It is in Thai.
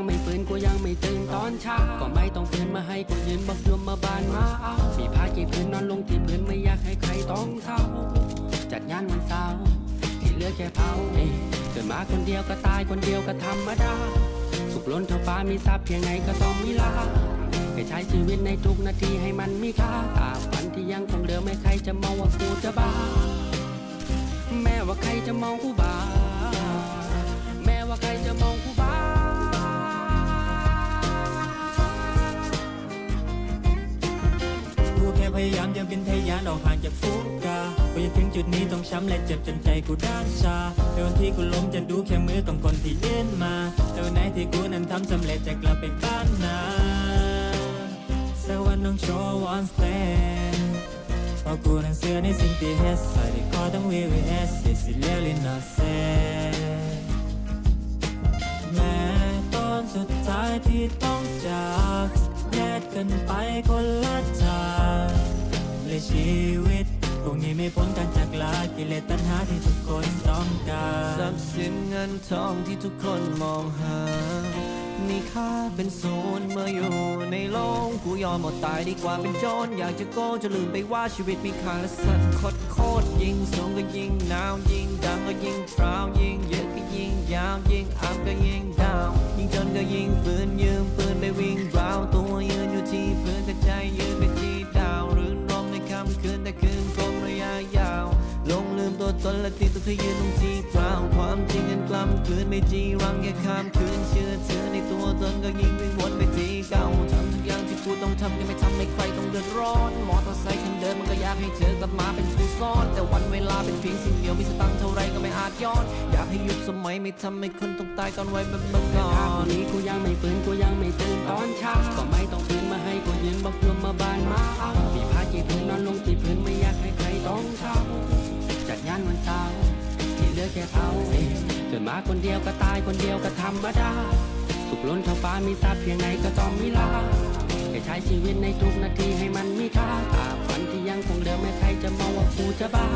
ยังไม่ตื่นตอนเช้าก็ไม่ต้องตื่นมาให้กูยืนบอกยมมาบานมาเอามีผ้ากี่พื้นนอนลงที่พื้นไม่อยากให้ใครต้องเศร้า จัดงานวันเสาร์ที่เหลือแค่เผาเอ้ยเกิดมาคนเดียวก็ตายคนเดียวก็ธรรมดา สุขล้นเท่าฟ้ามีทรัพย์เพียงไงก็ต้องมีลาแค่ใช้ชีวิตในทุกนาทีให้มันมีค่าตราบวันที่ยังคงเดิมไม่ใครจะมองว่ากูจะบ้า แม้ว่าใครจะมองกูบ้า แม้ว่าใครจะมองกู ยายมจะเป็นทะยานออกห่างจากฟุกากูจะถึงจุดนี้ต้องช้ำและเจ็บจนใจกูด้านชาในวันที่กูล้มจะดูแค่มือของคนที่เล่นมาแต่วันไหนที่กูนั้นทำสำเร็จจะกลับไปบ้านนาสักวันต้องโชว์ one stand เพราะกูนั้นเสือในสิ่งที่เฮ็ดใส่ได้ขอต้อง VVS This is really not sad แม้ตอนสุดท้ายที่ต้องจากแยกกันไปคน ชีวิตคงยังไม่พ้นการจากลากิเลสตัณหาที่ทุกคนต้องการทรัพย์สินเงินทองที่ทุกคนมองหา มีค่าเป็นศูนย์เมื่ออยู่ในโลกกูยอมหมดตายดีกว่าเป็นโจรอยากจะโก้จะลืมไปว่าชีวิตมีค่าและสัตว์โคตรโคตรยิ่งสูงก็ยิ่งหนาวยิ่งดังก็ยิ่งพรา ตนและติดตัวที่ยืนตรงที่กล่างความจริงกันกล้ำคืนไม่จีรังแค่ข้ามคืนเชื่อเธอในตัวตนก็ยิ่งวิ่งวนไปที่เก่าทำทุกอย่างที่กูต้องทำยังไม่ทำให้ใครต้องเดือดร้อนมอเตอร์ไซค์คันเดิมมันก็อยากให้เธอกลับมาเป็นผู้ซ่อน แต่วันเวลาเป็นเพียงสิ่งเดียวมีสตังค์เท่าไรก็ไม่อาจย้อน อยากให้ยุคสมัยไม่ทำให้คนต้องตายก่อนวัยแบบเมื่อก่อถ้าวันนนี้กูยังไม่ฟื้นกูยังไม่ตื่นตอนเช้าก็ไม่ต้องตื่นมาให้กูยืนบอกยมมาบานมาเอา เหลือแค่เอาเองเกิดมาคนเดียวก็ตายคนเดียวก็ธรรมดา สุขล้นเท่าฟ้ามีทรัพย์เพียงไหนก็ต้องมีลาแค่ใช้ชีวิตในทุกนาทีให้มันมีค่าตาบวันที่ยังคงเดิมไม่ใครจะมองว่ากูจะบ้า